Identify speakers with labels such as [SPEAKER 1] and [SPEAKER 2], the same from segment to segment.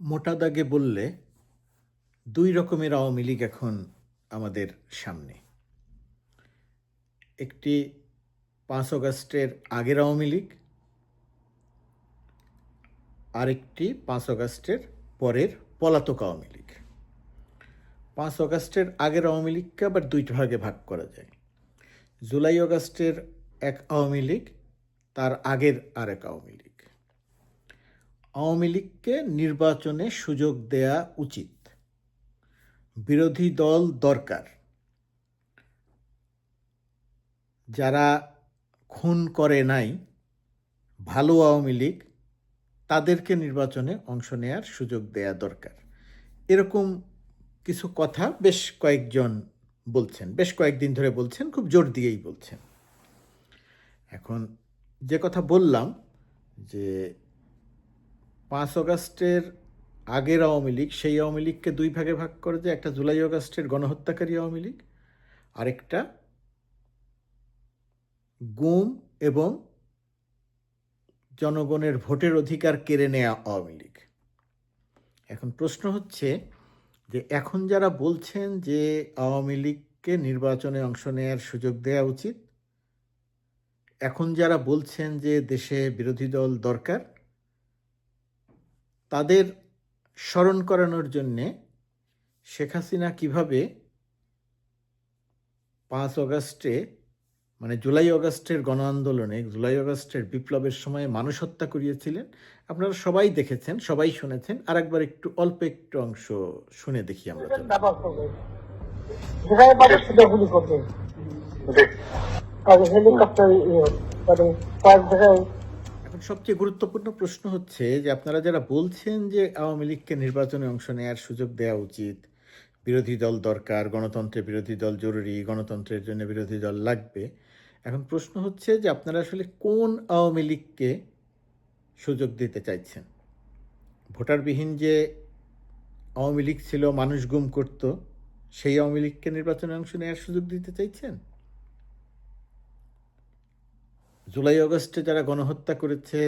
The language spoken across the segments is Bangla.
[SPEAKER 1] মোটা দাগে বললে দুই রকমের আওয়ামী লীগ এখন আমাদের সামনে। একটি পাঁচ অগাস্টের আগের আওয়ামী লীগ, আরেকটি পাঁচ অগাস্টের পরের পলাতক আওয়ামী লীগ। পাঁচ অগাস্টের আগের আওয়ামী লীগকে আবার দুইটা ভাগে ভাগ করা যায়। জুলাই অগাস্টের এক আওয়ামী লীগ, তার আগের আরেক আওয়ামী লীগ। আওয়ামী লীগকে নির্বাচনে সুযোগ দেয়া উচিত। বিরোধী দল দরকার। যারা খুন করে নাই, ভালো আওয়ামী লীগ, তাদেরকে নির্বাচনে অংশ নেয়ার সুযোগ দেয়া দরকার। এরকম কিছু কথা বেশ কয়েকজন বলছেন, বেশ কয়েকদিন ধরে বলছেন, খুব জোর দিয়েই বলছেন। এখন যে কথা বললাম যে পাঁচ অগাস্টের আগের আওয়ামী লীগ, সেই আওয়ামী লীগকে দুই ভাগে ভাগ করে যে একটা জুলাই অগাস্টের গণহত্যাকারী আওয়ামী লীগ, আরেকটা গুম এবং জনগণের ভোটের অধিকার কেড়ে নেওয়া আওয়ামী লীগ। এখন প্রশ্ন হচ্ছে যে এখন যারা বলছেন যে আওয়ামী লীগকে নির্বাচনে অংশ নেওয়ার সুযোগ দেওয়া উচিত, এখন যারা বলছেন যে দেশে বিরোধী দল দরকার তাদের স্মরণ করানোর জন্যে শেখ হাসিনা কীভাবে পাঁচ অগাস্টে মানে জুলাই অগাস্টের গণ আন্দোলনে জুলাই অগাস্টের বিপ্লবের সময় মানুষ হত্যা করিয়েছিলেন আপনারা সবাই দেখেছেন সবাই শুনেছেন আরেকবার একটু অল্প একটু অংশ শুনে দেখি আমরা
[SPEAKER 2] আর হেলিকপ্টার
[SPEAKER 1] সবচেয়ে গুরুত্বপূর্ণ প্রশ্ন হচ্ছে যে আপনারা যারা বলছেন যে আওয়ামী লীগকে নির্বাচনে অংশ নেওয়ার সুযোগ দেওয়া উচিত, বিরোধী দল দরকার, গণতন্ত্রে বিরোধী দল জরুরি, গণতন্ত্রের জন্য বিরোধী দল লাগবে, এখন প্রশ্ন হচ্ছে যে আপনারা আসলে কোন আওয়ামী লীগকে সুযোগ দিতে চাইছেন? ভোটারবিহীন যে আওয়ামী লীগ ছিল, মানুষ গুম করত, সেই আওয়ামী লীগকে নির্বাচনে অংশ নেওয়ার সুযোগ দিতে চাইছেন? জুলাই অগস্টে যারা গণহত্যা করেছে,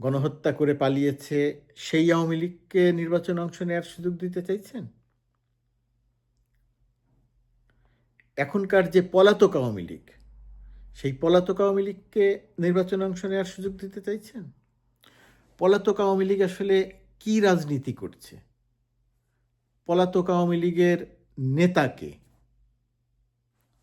[SPEAKER 1] গণহত্যা করে পালিয়েছে, সেই আওয়ামী লীগকে নির্বাচন অংশ নেওয়ার সুযোগ দিতে চাইছেন? এখনকার যে পলাতক আওয়ামী লীগ, সেই পলাতক আওয়ামী লীগকে নির্বাচন অংশ নেওয়ার সুযোগ দিতে চাইছেন? পলাতক আওয়ামী লীগ আসলে কি রাজনীতি করছে? পলাতক আওয়ামী লীগের নেতাকে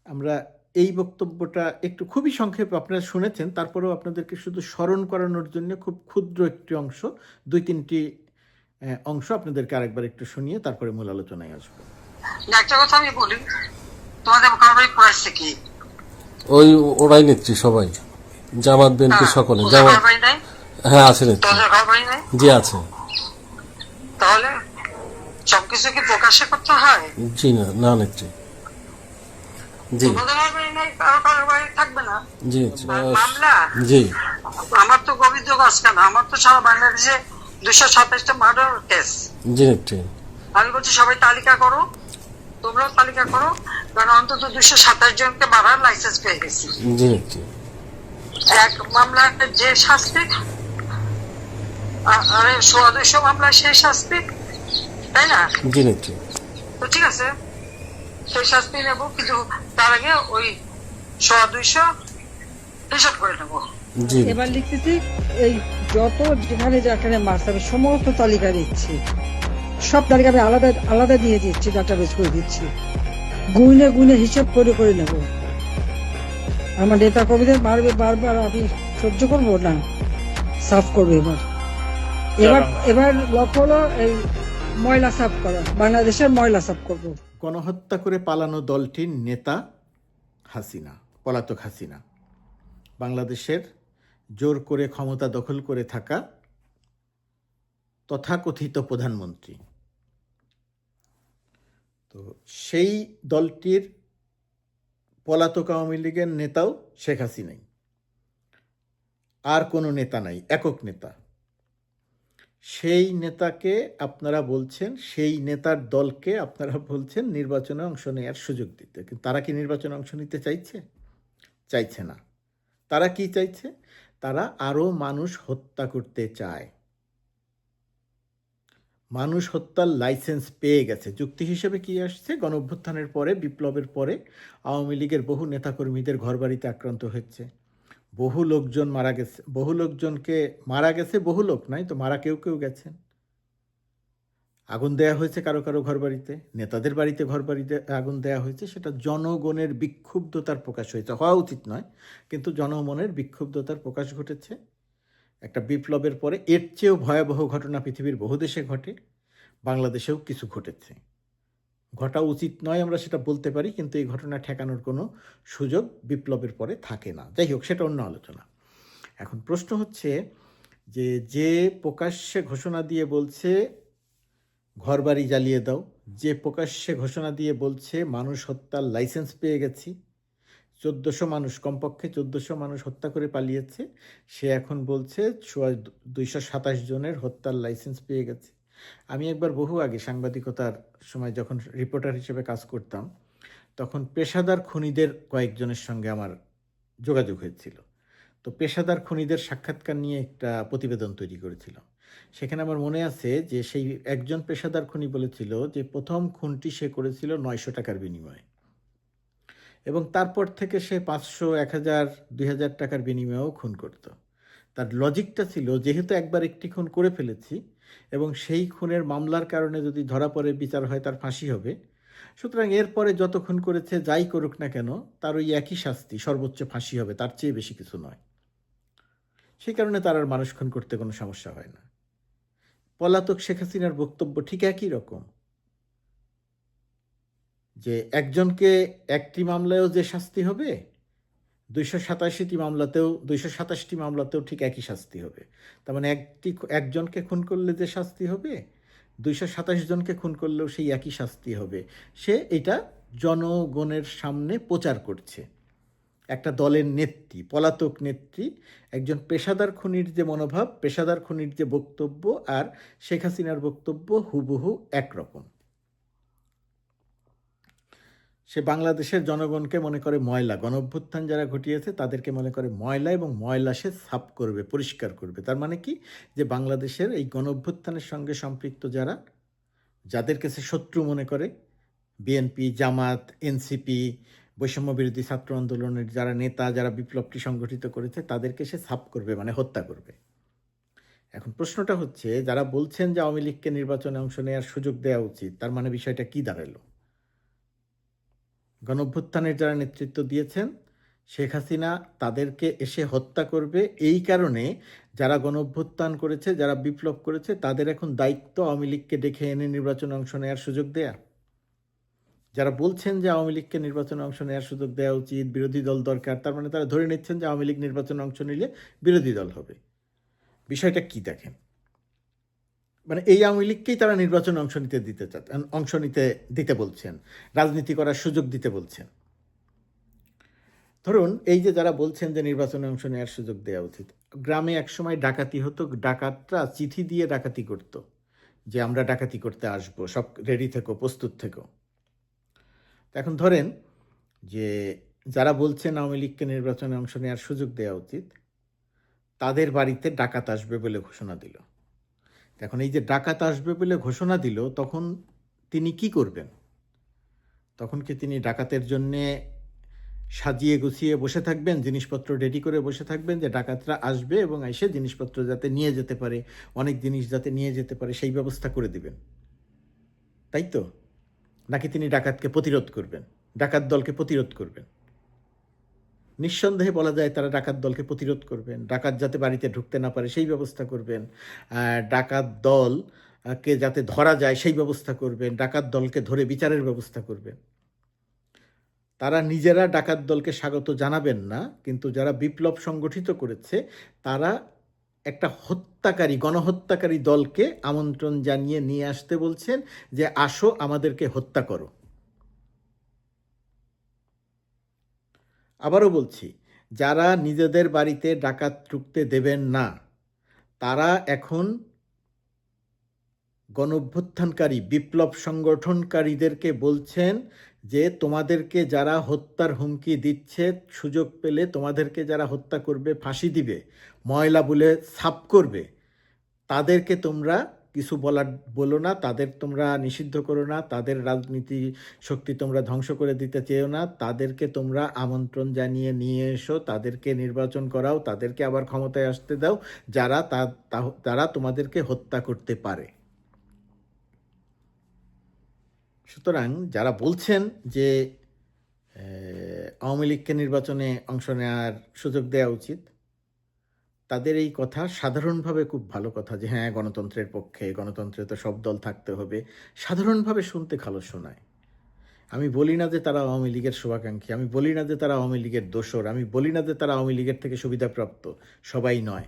[SPEAKER 1] আমরা এই বক্তব্যটা একটু খুবই সংক্ষেপে আপনারা শুনেছেন তারপরেও আপনাদেরকে শুধু স্মরণ করানোর জন্য খুব ক্ষুদ্র একটি অংশ দুই তিনটি অংশ আপনাদেরকে আরেকবার একটু শুনিয়ে তারপরে মূল আলোচনায় আসব।
[SPEAKER 3] একটা কথা আমি বলি তোমাদের পড়াচ্ছে কি?
[SPEAKER 4] ওই ওরাই নেত্রী সবাই জামাত বিএনপি সকলে জামাত। হ্যাঁ আছে নেত্রী। জি আছে।
[SPEAKER 3] তাহলে সবকিছু কি প্রকাশ্যে করতে হয়?
[SPEAKER 4] জি না না নেত্রী। জি।
[SPEAKER 3] থাকবে না
[SPEAKER 4] জি।
[SPEAKER 3] মামলা?
[SPEAKER 4] জি।
[SPEAKER 3] আমার তো গভীর যোগ আছে না আমার তো সারা বাংলাদেশে দুশো সাতাশটা মার্ডার কেস
[SPEAKER 4] জি নেত্রী
[SPEAKER 3] আমি বলছি সবাই তালিকা করো। তোমরাও তালিকা করো কারণ অন্তত দুশো সাতাশ জনকে মারার লাইসেন্স পেয়ে গেছি।
[SPEAKER 4] জি নেত্রী
[SPEAKER 3] এক মামলায় যে শাস্তি আরে সোয়া দুইশো মামলায় সেই শাস্তি তাই না?
[SPEAKER 4] জি নেত্রী
[SPEAKER 3] তো ঠিক আছে। সেই শাস্তি নেব কিন্তু তার আগে ওই সোয়া দুইশো হিসাব করে নেব।
[SPEAKER 5] এবার লিখতেছি এই যত যেখানে যেখানে মাছ আমি সমস্ত তালিকা দিচ্ছি। সব তালিকা আমি আলাদা আলাদা দিয়ে দিচ্ছি ডাটাবেস করে দিচ্ছি। গুনে গুনে হিসাব করে করে নেব। আমার নেতা কবিদের মারবে বারবার আমি সহ্য করব না। সাফ করব এবার। এবার এবার লক্ষ্য হলো এই ময়লা সাফ করা। বাংলাদেশের ময়লা সাফ করব।
[SPEAKER 1] গণহত্যা করে পালানো দলটির নেতা হাসিনা, পলাতক হাসিনা। বাংলাদেশের জোর করে ক্ষমতা দখল করে থাকা তথাকথিত প্রধানমন্ত্রী। তো সেই দলটির পলাতক আওয়ামী লীগের নেতাও শেখ হাসিনাই। আর কোনো নেতা নাই, একক নেতা। সেই নেতাকে আপনারা বলছেন, সেই নেতার দলকে আপনারা বলছেন নির্বাচনে অংশ নেওয়ার সুযোগ দিতে। কিন্তু তারা কি নির্বাচনে অংশ নিতে চাইছে? চাইছে না। তারা কি চাইছে? তারা আরও মানুষ হত্যা করতে চায়। মানুষ হত্যার লাইসেন্স পেয়ে গেছে। যুক্তি হিসেবে কি আসছে? গণ পরে, বিপ্লবের পরে আওয়ামী লীগের বহু নেতাকর্মীদের ঘরবাড়িতে আক্রান্ত হচ্ছে। বহু লোকজন মারা গেছে, বহু লোকজনকে মারা গেছে, বহু লোক নাই তো মারা কেউ কেউ গেছেন। আগুন দেয়া হয়েছে কারও কারও ঘর বাড়িতে, নেতাদের বাড়িতে ঘর বাড়িতে আগুন দেয়া হয়েছে, সেটা জনগণের বিক্ষুব্ধতার প্রকাশ হয়েছে, হওয়া উচিত নয়, কিন্তু জনমনের বিক্ষুব্ধতার প্রকাশ ঘটেছে। একটা বিপ্লবের পরে এর চেয়েও ভয়াবহ ঘটনা পৃথিবীর বহু দেশে ঘটে, বাংলাদেশেও কিছু ঘটেছে। ঘটা উচিত নয় আমরা সেটা বলতে পারি, কিন্তু এই ঘটনা ঠেকানোর কোনো সুযোগ বিপ্লবের পরে থাকে না। যাই হোক, সেটা অন্য আলোচনা। এখন প্রশ্ন হচ্ছে যে যে প্রকাশ্যে ঘোষণা দিয়ে বলছে, ঘরবাড়ি জ্বালিয়ে দাও, যে প্রকাশ্যে ঘোষণা দিয়ে বলছে, মানুষ হত্যার লাইসেন্স পেয়ে গেছি, চোদ্দোশো মানুষ, কমপক্ষে চোদ্দোশো মানুষ হত্যা করে পালিয়েছে, সে এখন বলছে দুইশো সাতাশ জনের হত্যার লাইসেন্স পেয়ে গেছে। আমি একবার বহু আগে সাংবাদিকতার সময় যখন রিপোর্টার হিসেবে কাজ করতাম, তখন পেশাদার খুনিদের কয়েকজনের সঙ্গে আমার যোগাযোগ হয়েছিল। তো পেশাদার খুনিদের সাক্ষাৎকার নিয়ে একটা প্রতিবেদন তৈরি করেছিলাম। সেখানে আমার মনে আছে যে সেই একজন পেশাদার খুনি বলেছিল যে প্রথম খুনটি সে করেছিল নয়শো টাকার বিনিময়ে। এবং তারপর থেকে সে পাঁচশো, এক হাজার, দুই হাজার টাকার বিনিময়েও খুন করত। তার লজিকটা ছিল, যেহেতু একবার একটি খুন করে ফেলেছি এবং সেই খুনের মামলার কারণে যদি ধরা পড়ে, বিচার হয়, তার ফাঁসি হবে। সুতরাং এরপরে যত খুন করেছে, যাই করুক না কেন, তার ওই একই শাস্তি, সর্বোচ্চ ফাঁসি হবে, তার চেয়ে বেশি কিছু নয়। সেই কারণে তার আর মানুষ খুন করতে কোনো সমস্যা হয় না। পলাতক শেখ হাসিনার বক্তব্য ঠিক একই রকম। যে একজনকে একটি মামলায়ও যে শাস্তি হবে দুইশো সাতাশিটি মামলাতেও, দুইশো সাতাশটি মামলাতেও ঠিক একই শাস্তি হবে। তার মানে একটি একজনকে খুন করলে যে শাস্তি হবে, দুইশো সাতাশ জনকে খুন করলেও সেই একই শাস্তি হবে। সে এটা জনগণের সামনে প্রচার করছে। একটা দলের নেত্রী, পলাতক নেত্রী, একজন পেশাদার খুনির যে মনোভাব, পেশাদার খুনির যে বক্তব্য, আর শেখ হাসিনার বক্তব্য হুবহু একরকম। সে বাংলাদেশের জনগণকে মনে করে ময়লা, গণঅভ্যুত্থান যারা ঘটিয়েছে তাদেরকে মনে করে ময়লা এবং ময়লা সে সাফ করবে, পরিষ্কার করবে। তার মানে কি? যে বাংলাদেশের এই গণঅভ্যুত্থানের সঙ্গে সম্পৃক্ত যারা, যাদেরকে সে শত্রু মনে করে বিএনপি জামাত এনসিপি বৈষম্য বিরোধী ছাত্র আন্দোলনের যারা নেতা, যারা বিপ্লবটি সংগঠিত করেছে, তাদেরকে সে সাফ করবে মানে হত্যা করবে। এখন প্রশ্নটা হচ্ছে, যারা বলছেন যে আওয়ামী লীগকে নির্বাচনে অংশ নেওয়ার সুযোগ দেওয়া উচিত, তার মানে বিষয়টা কি দাঁড়াল? গণঅভ্যুত্থানের যারা নেতৃত্ব দিয়েছেন, শেখ হাসিনা তাদেরকে এসে হত্যা করবে। এই কারণে যারা গণভ্যুত্থান করেছে, যারা বিপ্লব করেছে, তাদের এখন দায়িত্ব আওয়ামী লীগকে ডেকে এনে নির্বাচনে অংশ নেওয়ার সুযোগ দেয়া। যারা বলছেন যে আওয়ামী লীগকে নির্বাচনে অংশ নেওয়ার সুযোগ দেওয়া উচিত, বিরোধী দল দরকার, তার মানে তারা ধরে নিচ্ছেন যে আওয়ামী লীগ নির্বাচনে অংশ নিলে বিরোধী দল হবে। বিষয়টা কি দেখেন? মানে এই আওয়ামী লীগকেই তারা নির্বাচনে অংশ নিতে দিতে চাচ্ছেন অংশ নিতে দিতে বলছেন, রাজনীতি করার সুযোগ দিতে বলছেন। ধরুন, এই যে যারা বলছেন যে নির্বাচনে অংশ নেওয়ার সুযোগ দেওয়া উচিত, গ্রামে একসময় ডাকাতি হতো, ডাকাতরা চিঠি দিয়ে ডাকাতি করত, যে আমরা ডাকাতি করতে আসব, সব রেডি থেকো, প্রস্তুত থেকো। এখন ধরেন যে যারা বলছেন আওয়ামী লীগকে নির্বাচনে অংশ নেওয়ার সুযোগ দেওয়া উচিত, তাদের বাড়িতে ডাকাত আসবে বলে ঘোষণা দিল। এখন এই যে ডাকাত আসবে বলে ঘোষণা দিল, তখন তিনি কি করবেন? তখন কি তিনি ডাকাতের জন্যে সাজিয়ে গুছিয়ে বসে থাকবেন, জিনিসপত্র রেডি করে বসে থাকবেন যে ডাকাতরা আসবে এবং এসে জিনিসপত্র যাতে নিয়ে যেতে পারে, অনেক জিনিস যাতে নিয়ে যেতে পারে, সেই ব্যবস্থা করে দিবেন। তাই তো? নাকি তিনি ডাকাতকে প্রতিরোধ করবেন? ডাকাত দলকে প্রতিরোধ করবেন? নিঃসন্দেহে বলা যায় তারা ডাকাত দলকে প্রতিরোধ করবেন। ডাকাত যাতে বাড়িতে ঢুকতে না পারে, সেই ব্যবস্থা করবেন। ডাকাত দল কে যাতে ধরা যায়, সেই ব্যবস্থা করবেন। ডাকাত দলকে ধরে বিচারের ব্যবস্থা করবেন। তারা নিজেরা ডাকাত দলকে স্বাগত জানাবেন না, কিন্তু যারা বিপ্লব সংগঠিত করেছে, তারা একটা হত্যাকারী, গণহত্যাকারী দলকে আমন্ত্রণ জানিয়ে নিয়ে আসতে বলছেন যে, আসো আমাদেরকে হত্যা করো। আবারও বলছি, যারা নিজেদের বাড়িতে ডাকাত ঢুকতে দেবেন না, তারা এখন গণভ্যুত্থানকারী, বিপ্লব সংগঠনকারীদেরকে বলছেন যে, তোমাদেরকে যারা হত্যার হুমকি দিচ্ছে, সুযোগ পেলে তোমাদেরকে যারা হত্যা করবে, ফাঁসি দিবে, ময়লা বলে সাপ করবে, তাদেরকে তোমরা কিছু বলার, বলো না, তাদের তোমরা নিষিদ্ধ করো না, তাদের রাজনীতি শক্তি তোমরা ধ্বংস করে দিতে চেয়েও না, তাদেরকে তোমরা আমন্ত্রণ জানিয়ে নিয়ে এসো, তাদেরকে নির্বাচন করাও, তাদেরকে আবার ক্ষমতায় আসতে দাও, যারা তা- তারা তোমাদেরকে হত্যা করতে পারে। সুতরাং যারা বলছেন যে আওয়ামী লীগকে নির্বাচনে অংশ নেওয়ার সুযোগ দেওয়া উচিত তাদের এই কথা সাধারণভাবে খুব ভালো কথা যে হ্যাঁ গণতন্ত্রের পক্ষে, গণতন্ত্রে তো সব দল থাকতে হবে। সাধারণভাবে শুনতে ভালো শোনায়। আমি বলি না যে তারা আওয়ামী লীগের শুভাকাঙ্ক্ষী, আমি বলি না যে তারা আওয়ামী লীগের দোসর আমি বলি না যে তারা আওয়ামী লীগের থেকে সুবিধাপ্রাপ্ত, সবাই নয়।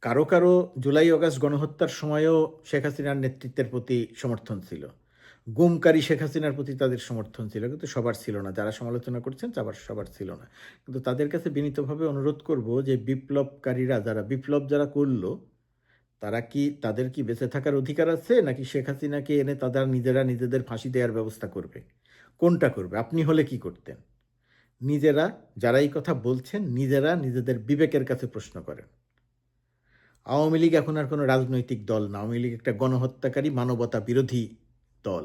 [SPEAKER 1] কারও কারও জুলাই অগাস্ট গণহত্যার সময়ও শেখ হাসিনার নেতৃত্বের প্রতি সমর্থন ছিল। গুমকারী শেখ হাসিনার প্রতি তাদের সমর্থন ছিল, কিন্তু সবার ছিল না। যারা সমালোচনা করছেন, সবার সবার ছিল না। কিন্তু তাদের কাছে বিনীতভাবে অনুরোধ করব যে, বিপ্লবকারীরা যারা, বিপ্লব যারা করল, তারা কি, তাদের কি বেঁচে থাকার অধিকার আছে? নাকি শেখ হাসিনাকে এনে তারা নিজেরা নিজেদের ফাঁসি দেওয়ার ব্যবস্থা করবে? কোনটা করবে? আপনি হলে কি করতেন? নিজেরা, যারা এই কথা বলছেন, নিজেরা নিজেদের বিবেকের কাছে প্রশ্ন করেন। আওয়ামী লীগ এখন আর কোনো রাজনৈতিক দল না। আওয়ামী লীগ একটা গণহত্যাকারী মানবতা বিরোধী দল,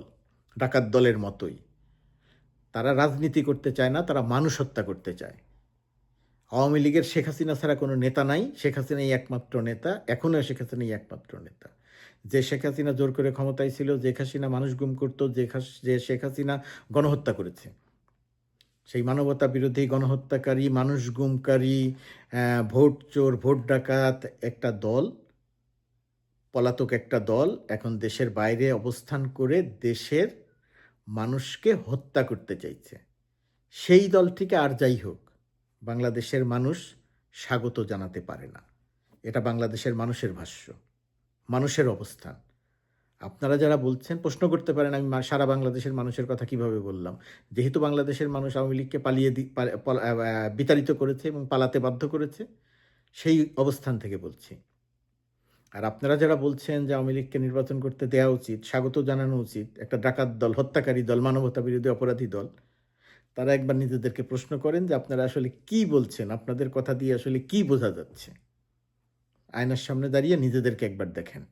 [SPEAKER 1] ডাকাত দলের মতোই। তারা রাজনীতি করতে চায় না, তারা মানুষ হত্যা করতে চায়। আওয়ামী লীগের শেখ হাসিনা ছাড়া কোনো নেতা নাই, শেখ হাসিনাই একমাত্র নেতা, এখনও শেখ হাসিনাই একমাত্র নেতা। যে শেখ হাসিনা জোর করে ক্ষমতায় ছিল, যে হাসিনা মানুষ গুম করতো, যে যে শেখ হাসিনা গণহত্যা করেছে। সেই মানবতা বিরোধী গণহত্যাকারী, মানুষ গুমকারী ভোট চোর, ভোট ডাকাত একটা দল পলাতক একটা দল এখন দেশের বাইরে অবস্থান করে দেশের মানুষকে হত্যা করতে চাইছে। সেই দলটিকে আর যাই হোক, বাংলাদেশের মানুষ স্বাগত জানাতে পারে না। এটা বাংলাদেশের মানুষের ভাষ্য, মানুষের অবস্থান। আপনারা যারা বলছেন, প্রশ্ন করতে পারেন, আমি সারা বাংলাদেশের মানুষের কথা কীভাবে বললাম। যেহেতু বাংলাদেশের মানুষ আওয়ামী লীগকে পালিয়ে বিতাড়িত করেছে এবং পালাতে বাধ্য করেছে, সেই অবস্থান থেকে বলছি। আর আপনারা যারা বলছেন যে আওয়ামী লীগকে নির্বাচন করতে দেওয়া উচিত, স্বাগত জানানো উচিত, একটা ডাকাত দল, হত্যাকারী দল, মানবতা বিরোধী অপরাধী দল, তারা একবার নিজেদেরকে প্রশ্ন করেন যে আপনারা আসলে কি বলছেন? আপনাদের কথা দিয়ে আসলে কি বোঝা যাচ্ছে? আয়নার সামনে দাঁড়িয়ে নিজেদেরকে একবার দেখেন।